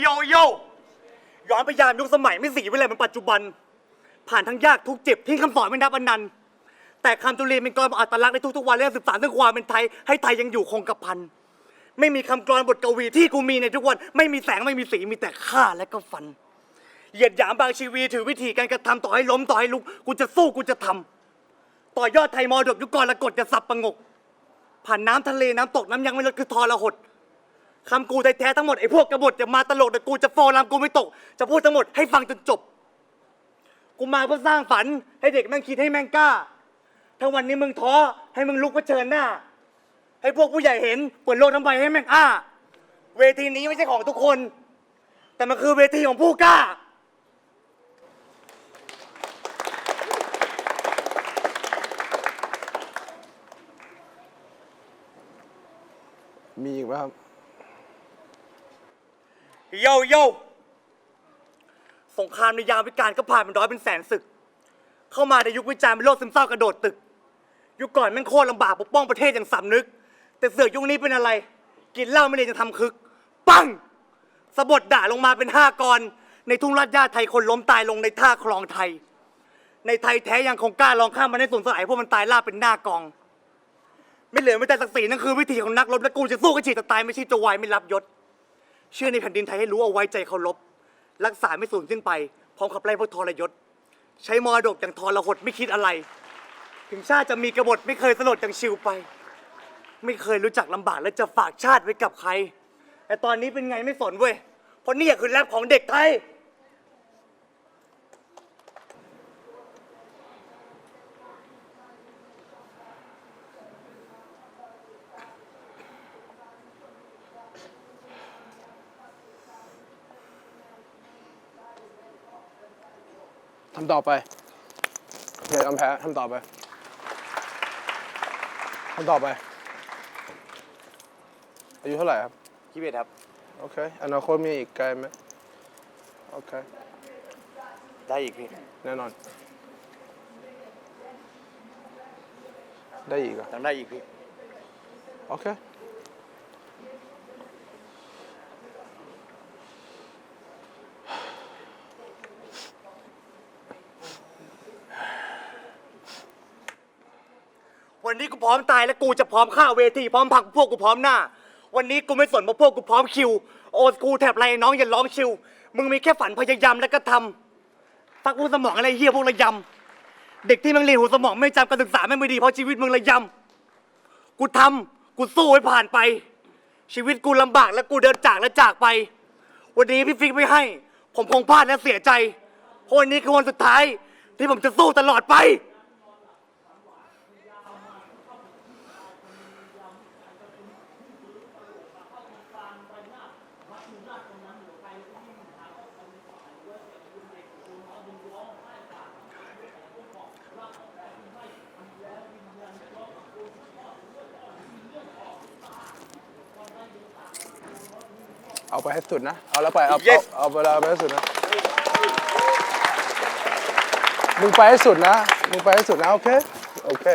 โยโยย้อนไปยามยุคสมัยไม่สีวิไลเหมือนปัจจุบัน ผ่านทั้งยากทุกเจ็บทิ้งคำสอนไม่นับอันนันต์แต่คำจุลีเป็นกรอนอัตลักษณ์ในทุกๆวันและสืบสานเรื่องความเป็นไทยให้ไทยยังอยู่คงกระพัน ไม่มีคำกรอนบทกวีที่กูมีในทุกวัน ไม่มีแสงไม่มีสีมีแต่ฆ่าและก็ฟัน เหยียดหยามบางชีวีถือวิธีการกระทำต่อให้ล้มต่อให้ลุกกูจะสู้กูจะทำต่อยอดไทยมรดกยุคก่อนละกดจะสับประงก ผ่านน้ำทะเลน้ำตกน้ำยังไม่ลดคือทอระหด คำกูแท้ๆทั้งหมดไอ้พวกกบฏจะมาตลกแต่กูจะโฟลามกูไม่ตก จะพูดทั้งหมดให้ฟังจนจบ กูมาเพื่อสร้างฝันให้เด็กแม่งคิดให้แม่งกล้า ถ้าวันนี้มึงท้อให้มึงลุกเผชิญหน้า ให้พวกผู้ใหญ่เห็นเปิดโลกทั้งใบให้แม่งอ้า เวทีนี้ไม่ใช่ของทุกคน แต่มันคือเวทีของผู้กล้า มีอีกไหมครับ โยโย่สงครามในยามวิกาลก็ผ่านเป็นร้อยเป็นแสนศึก เข้ามาในยุควิจารณ์เป็นโลกซึมเศร้ากระโดดตึก ยุคก่อนแม่งโคตรลำบากปกป้องประเทศอย่างสำนึก แต่เสือกยุคนี้เป็นอะไร กินเหล้าไม่เลยจะทำคึก ปังสะบดด่าลงมาเป็นห้ากร ในทุ่งลาดย่าไทยคนล้มตายลงในท่าคลองไทย ในไทยแท้ยังคงกล้าลองข้ามมาในส่วนสลายพวกมันตายล่าบเป็นหน้ากอง ไม่เหลือไม่แต่ศักดิ์ศรีนั่นคือวิถีของนักรบและกูจะสู้กับฉีดจะตายไม่ใช่จะวายไม่รับยศ เชื่อในแผ่นดินไทยให้รู้เอาไว้ใจเคารพรักษาไม่สูญสิ้นไป พร้อมขับไล่พวกทรยศ ใช้มรดกอย่างทรหดไม่คิดอะไร ถึงชาติจะมีกบฏไม่เคยสลดอย่างชิวไป ไม่เคยรู้จักลำบากและจะฝากชาติไว้กับใคร แต่ตอนนี้เป็นไงไม่สนเว้ยเพราะนี่คือแรปของเด็กไทย ทำต่อไปอย่ายอมแพ้ทำต่อไปทำต่อไป อายุเท่าไหร่ครับพี่เบสครับ โอเค อนาคตมีอีกไกลไหมโอเค ได้อีกพี่ แน่นอน ได้อีกเหรอะยังได้อีกพี่ โอเค วันนี้กูพร้อมตายและกูจะพร้อมฆ่าเวทีพร้อมผักพวกกูพร้อมหน้า วันนี้กูไม่สนว่าพวกกูพร้อมคิว โอสกูแถบไรน้องอย่าร้องชิว มึงมีแค่ฝันพยายามแล้วก็ทำฟักพวกสมองอะไรเฮียพวกระยำเด็กที่มึงเรียนหูสมองไม่จำการศึกษาไม่งไม่ดีเพราะชีวิตมึงระยำกูทำกูสู้ให้ผ่านไป ชีวิตกูลำบากและกูเดินจากและจากไป วันนี้พี่ฟิกไม่ให้ ผมคงพลาดและเสียใจเพราะวันนี้คือวันสุดท้าย ที่ผมจะสู้ตลอดไป เอาไปให้สุดนะ เอาแล้วไป เอา Yes เอาเอาไปแล้วเอาไปให้สุดนะ มึงไปให้สุดนะ มึงไปให้สุดนะ โอเค โอเค